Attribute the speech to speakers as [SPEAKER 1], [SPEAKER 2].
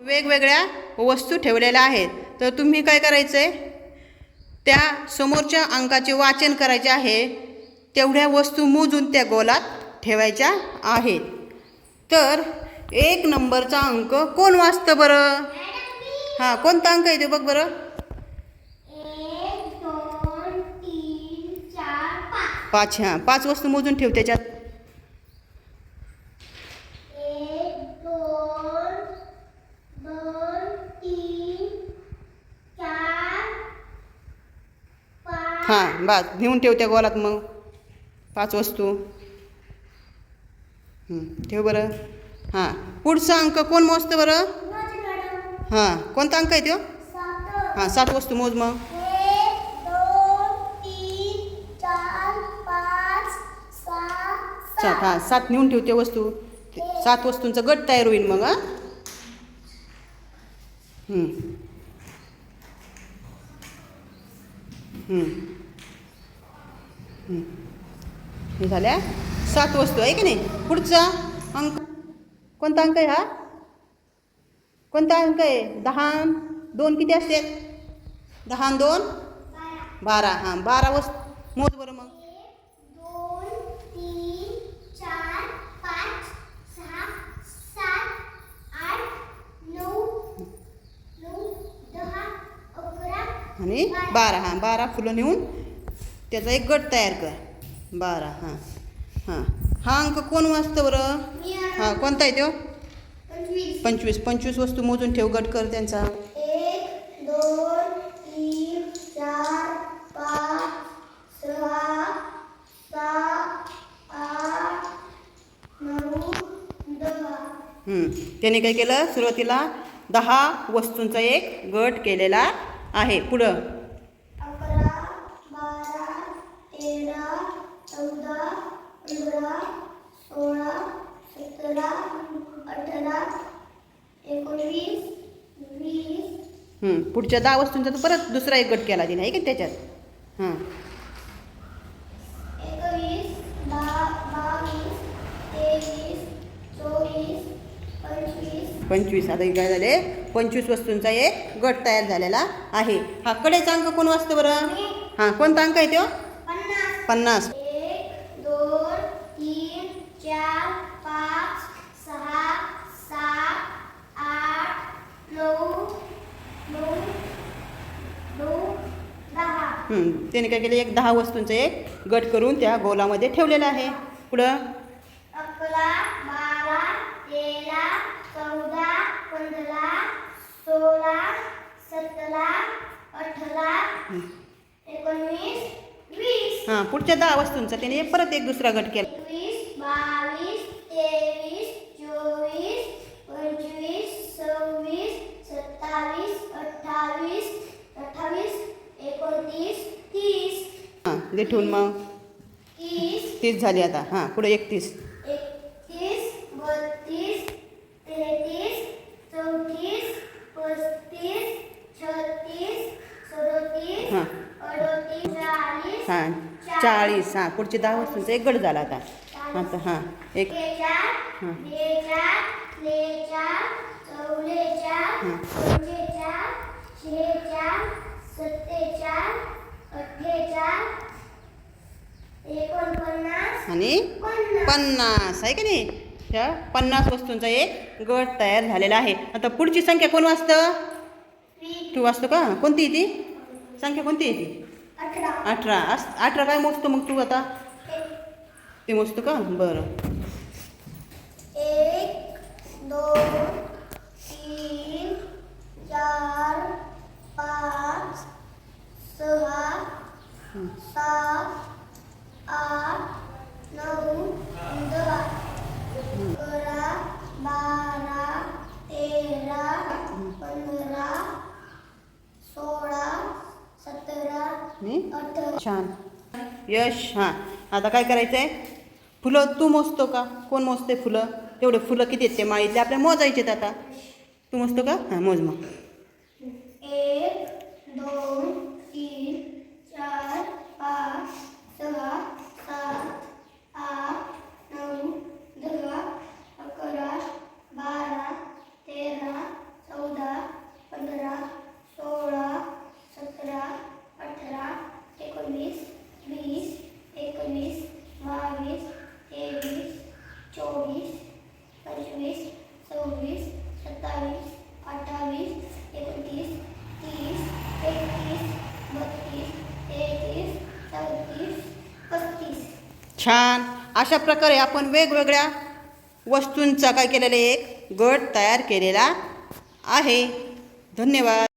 [SPEAKER 1] वेगवेगळ्या वस्तू ठेवलेल्या आहेत. तर तुम्ही काय करायचं आहे त्या समोरच्या अंकाचे वाचन करायचे आहे. तेवढ्या वस्तू मोजून त्या गोलात ठेवायच्या आहेत. तर एक नंबरचा अंक कोण वाचतं बरं? हां कोणता अंक आहे ते बघ बरं.
[SPEAKER 2] पाच
[SPEAKER 1] हां पाच वस्तू मोजून ठेव त्याच्यात
[SPEAKER 2] एक दोन दोन तीन चार पाच
[SPEAKER 1] हां बस नेऊन ठेव त्या गोलात मग. पाच वस्तू. ठेव बरं. हां पुढचा अंक कोण मोजतं बरं? हां कोणता अंक आहे तो? हां सात वस्तू मोज मग. सात हां सात नेऊन ठेवते वस्तू. सात वस्तूंचा गट तयार होईल मग हां. हं. झाल्या. सात वस्तू आहे की नाही? पुढचा अंक. कोणता अंक आहे हा? कोणता अंक आहे? दहा दोन किती असते दहा दोन? बारा. हां बारा वस्तू. मोज बरं मग.
[SPEAKER 2] दोन तीन चार पाच सहा सात आठ नऊ नऊ दहा अकरा
[SPEAKER 1] आणि बारा. हां बारा फुलं नेऊन त्याचा एक गट तयार कर. बारा हां हां. हा अंक कोण वाचतं बरं? हां कोणता आहे तो?
[SPEAKER 2] पंचवीस.
[SPEAKER 1] पंचवीस. वस्तू मोजून ठेव गट कर त्यांचा. त्याने काय केलं? सुरुवातीला दहा वस्तूंचा एक गट केलेला आहे. पुढं
[SPEAKER 2] अकरा बारा तेरा चौदा पंधरा सोळा सतरा अठरा एकोणवीस वीस.
[SPEAKER 1] पुढच्या दहा वस्तूंचा तर परत दुसरा एक गट केला तिने आहे की त्याच्यात? हां
[SPEAKER 2] पंचवीस.
[SPEAKER 1] आता काय झाले? पंचवीस वस्तूंचा एक गट तयार झालेला आहे. हा कडेचा अंक कोण वाचतं बरं? हां कोणता अंक आहे तो?
[SPEAKER 2] पन्नास
[SPEAKER 1] पन्नास
[SPEAKER 2] एक दोन तीन चार पाच सहा सात आठ नऊ नऊ नऊ दहा.
[SPEAKER 1] त्याने काय केलं? एक दहा वस्तूंचा एक गट करून त्या गोलामध्ये ठेवलेला आहे. पुढं?
[SPEAKER 2] अकरा बारा तेरा चौदा पंधरा सोळा सतरा अठरा एकोणवीस वीस.
[SPEAKER 1] हां पुढच्या दहा वस्तूंचा त्याने परत एक दुसरा गट केला.
[SPEAKER 2] बावीस तेवीस चोवीस पंचवीस सव्वीस सत्तावीस अठ्ठावीस अठ्ठावीस एकोणतीस तीस.
[SPEAKER 1] हां ठेवून मग.
[SPEAKER 2] तीस.
[SPEAKER 1] तीस झाली आता. हां पुढे एकतीस.
[SPEAKER 2] एकतीस बत्तीस तेहतीस चौतीस पस्तीस छत्तीस सदोतीस
[SPEAKER 1] हां.
[SPEAKER 2] अडोतीस चाळीस
[SPEAKER 1] हां चाळीस. हां पुढचे दहा वस्तूंचा एक गट झाला आता. आता हां एक. हां. आणि
[SPEAKER 2] पन्नास
[SPEAKER 1] आहे की नाही? त्या पन्नास वस्तूंचा एक गट तयार झालेला आहे. आता पुढची संख्या कोण वाचतं? तू वाचतो का? कोणती ती? संख्या कोणती आहे ती?
[SPEAKER 2] अठरा.
[SPEAKER 1] अठरा. अस अठरा काय मोजतो मग तू आता? ते मोजतो का बरं
[SPEAKER 2] एक दोन तीन चार पाच सहा सात आठ नऊ दहा अकरा बारा तेरा पंधरा सोळा सतरा अठरा
[SPEAKER 1] छान. यश हां. आता काय करायचं आहे फुलं तू मोजतो का? कोण मोजते फुलं? एवढे फुलं किती ते माळीतले? आपल्या मोजायचे आता. तू मोजतो का? हां मोज मग.
[SPEAKER 2] एक दोन तीन चार पाच सहा सात आठ नऊ दहा अकरा बारा तेरा चौदा पंधरा सोळा सतरा अठरा एकोणीस
[SPEAKER 1] छान. अशा प्रकारे आपण वेगवेगळ्या वस्तूंचा काय केलेला एक गट तयार केलेला आहे. धन्यवाद.